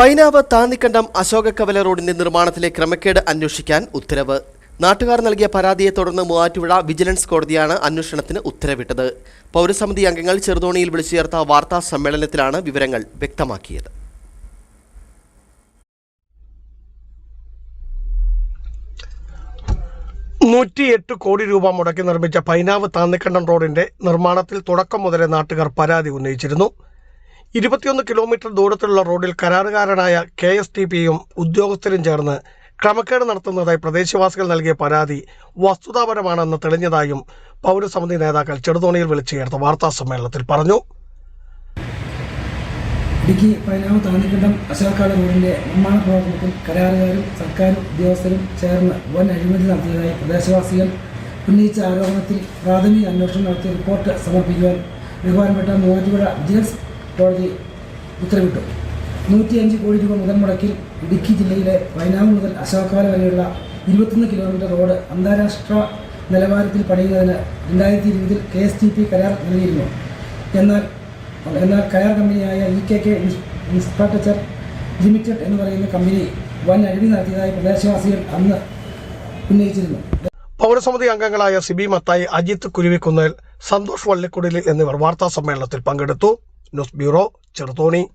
പൈനാവ് താന്നിക്കണ്ടം അശോകക്കവല റോഡിന്റെ നിർമ്മാണത്തിലെ ക്രമക്കേട് അന്വേഷിക്കാൻ ഉത്തരവ്. നാട്ടുകാർ നൽകിയ പരാതിയെ തുടർന്ന് മൂവാറ്റുപുഴ വിജിലൻസ് കോടതിയാണ് അന്വേഷണത്തിന് ഉത്തരവിട്ടത്. പൗരസമിതി അംഗങ്ങൾ ചെറുതോണിയിൽ വിളിച്ചു ചേർത്ത വാർത്താ സമ്മേളനത്തിലാണ് വിവരങ്ങൾ വ്യക്തമാക്കിയത്. നൂറ്റിയെട്ട് കോടി രൂപ മുടക്കി നിർമ്മിച്ച പൈനാവ് താന്നിക്കണ്ടം റോഡിന്റെ നിർമ്മാണത്തിൽ തുടക്കം മുതലേ നാട്ടുകാർ പരാതി ഉന്നയിച്ചിരുന്നു. ഇരുപത്തിയൊന്ന് കിലോമീറ്റർ ദൂരത്തിലുള്ള റോഡിൽ കരാറുകാരനായ കെ എസ് ടി പിയും ഉദ്യോഗസ്ഥരും ചേർന്ന് ക്രമക്കേട് നടത്തുന്നതായി പ്രദേശവാസികൾ നൽകിയ പരാതി വസ്തുതാപരമാണെന്ന് തെളിഞ്ഞതായും പൗരസമിതി നേതാക്കൾ ചെറുതോണിയിൽ വിളിച്ചു ചേർത്ത വാർത്താ സമ്മേളനത്തിൽ പറഞ്ഞു. ഇടുക്കി പൈനാവ് താന്നിക്കണ്ടം അശോക്കാട് റോഡിന്റെ നിർമ്മാണ പ്രവർത്തനത്തിൽ കരാറുകാരും സർക്കാരും ഉദ്യോഗസ്ഥരും ചേർന്ന് വൻ അഴിമതി നടത്തിയതായി പ്രദേശവാസികൾ ഉന്നയിച്ച ആരോപണത്തിൽ പ്രാഥമിക അന്വേഷണം നടത്തി റിപ്പോർട്ട് സമർപ്പിക്കുവാൻ ബഹുമാനപ്പെട്ട മൂവാറ്റുപുഴ വിജിലൻസ് കോടതി ഉത്തരവിട്ടു. നൂറ്റിയഞ്ച് കോടി രൂപ മുതൽ മുടക്കിൽ ഇടുക്കി ജില്ലയിലെ വയനാട് മുതൽ അശോകാല വരെയുള്ള ഇരുപത്തൊന്ന് കിലോമീറ്റർ റോഡ് അന്താരാഷ്ട്ര നിലവാരത്തിൽ പണിയുന്നതിന് രണ്ടായിരത്തി ഇരുപതിൽ കെ എസ് ടി പി കരാർ നൽകിയിരുന്നു. എന്നാൽ എന്നാൽ കരാർ കമ്പനിയായ E K K infrastructure limited എന്ന് പറയുന്ന കമ്പനി വൻ അഴിമതി നടത്തിയതായി പ്രദേശവാസികൾ അന്ന് ഉന്നയിച്ചിരുന്നു. പൗരസമിതി അംഗങ്ങളായ സിബി മത്തായി അജിത് കുരുവിക്കുന്നേൽ സന്തോഷ് വള്ളിക്കുടലിൽ എന്നിവർ വാർത്താ സമ്മേളനത്തിൽ പങ്കെടുത്തു. nos biro certoni